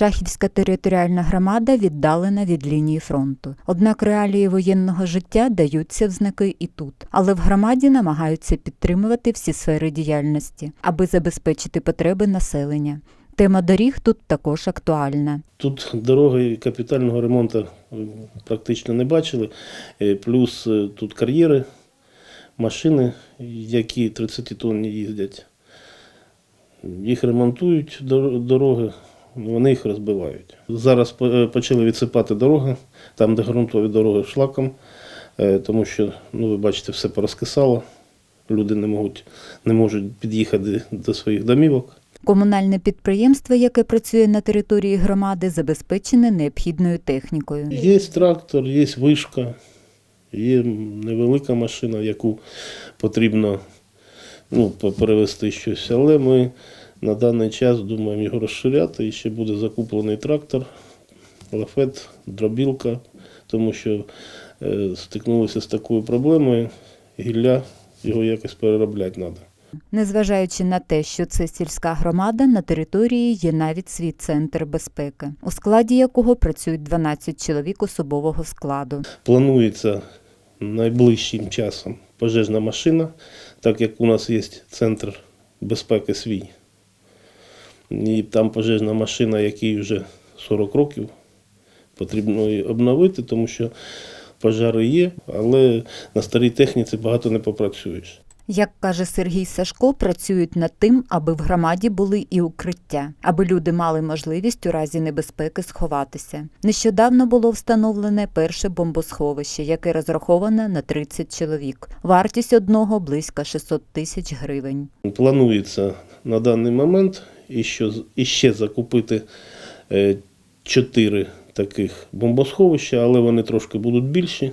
Шахівська територіальна громада віддалена від лінії фронту. Однак реалії воєнного життя даються в знаки і тут. Але в громаді намагаються підтримувати всі сфери діяльності, аби забезпечити потреби населення. Тема доріг тут також актуальна. Тут дороги капітального ремонту е, практично не бачили. Е, Плюс е, тут кар'єри, машини, які 30 тонн їздять. Їх ремонтують дор- дороги, вони їх розбивають. Зараз е, почали відсипати дороги, там, де ґрунтові дороги шлаком, е, тому що, ну, ви бачите, все порозкисало. Люди не можуть, не можуть під'їхати до своїх домівок. Комунальне підприємство, яке працює на території громади, забезпечене необхідною технікою. Є трактор, є вишка, є невелика машина, яку потрібно ну, перевезти щось. Але ми на даний час думаємо його розширяти. І ще буде закуплений трактор, лафет, дробілка, тому що е, стикнулися з такою проблемою, гілля його якось переробляти треба. Незважаючи на те, що це сільська громада, на території є навіть свій центр безпеки, у складі якого працюють 12 чоловік особового складу. Планується найближчим часом пожежна машина, так як у нас є центр безпеки свій. І там пожежна машина, якій вже 40 років, потрібно її обновити, тому що пожари є, але на старій техніці багато не попрацюєш. Як каже Сергій Сашко, працюють над тим, аби в громаді були і укриття, аби люди мали можливість у разі небезпеки сховатися. Нещодавно було встановлене перше бомбосховище, яке розраховане на 30 чоловік. Вартість одного близько 600 тисяч гривень. Планується на даний момент іще, закупити е, чотири таких бомбосховища, але вони трошки будуть більші,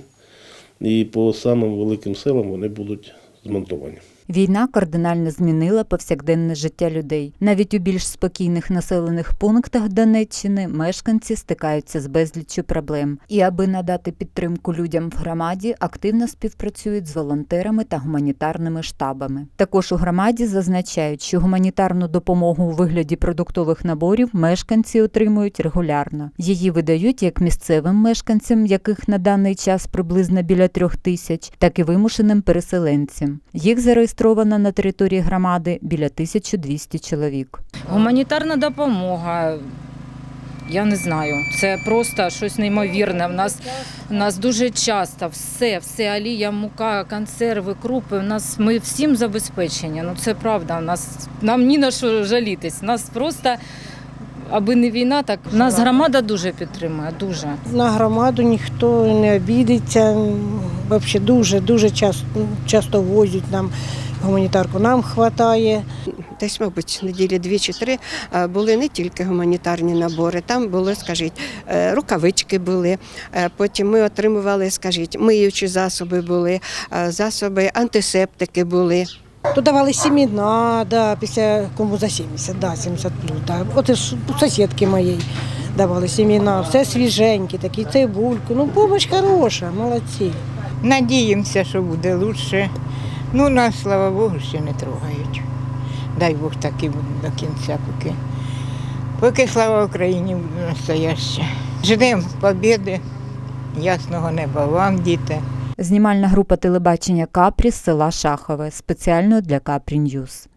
і по самим великим селам вони будуть змонтовані. Війна кардинально змінила повсякденне життя людей. Навіть у більш спокійних населених пунктах Донеччини мешканці стикаються з безліччю проблем. І аби надати підтримку людям в громаді, активно співпрацюють з волонтерами та гуманітарними штабами. Також у громаді зазначають, що гуманітарну допомогу у вигляді продуктових наборів мешканці отримують регулярно. Її видають як місцевим мешканцям, яких на даний час приблизно біля трьох тисяч, так і вимушеним переселенцям. Їх зареєстровано на території громади біля 1200 чоловік. Гуманітарна допомога. Я не знаю, це просто щось неймовірне. В нас, в нас дуже часто все, все алія, мука, консерви, крупи. В нас ми всім забезпечені. Ну це правда. У нас нам ні на що жалітись. Нас просто, аби не війна, так нас громада дуже підтримує. Дуже. На громаду ніхто не обідеться. Взагалі дуже дуже часто, часто возять нам гуманітарку. Нам вистачає. десь, мабуть, неділі дві чи три е, були не тільки гуманітарні набори, там були, скажіть, е, рукавички були. е, Потім ми отримували, скажіть, миючі засоби були, засоби, антисептики були. То давали сіміна, да, після кому за 70, да, 70 плюс. Да. От у сусідки моєї давали сіміна, все свіженьке, такі цибульку. Ну, помощь хороша, молодці. Надіємося, що буде краще. Ну, нас, слава Богу, ще не трогають. Дай Бог так і буде до кінця, поки. Поки слава Україні буде настояща. Ждемо побіди, ясного неба вам, діти. Знімальна група телебачення Капрі з села Шахове спеціально для Капрі Ньюз.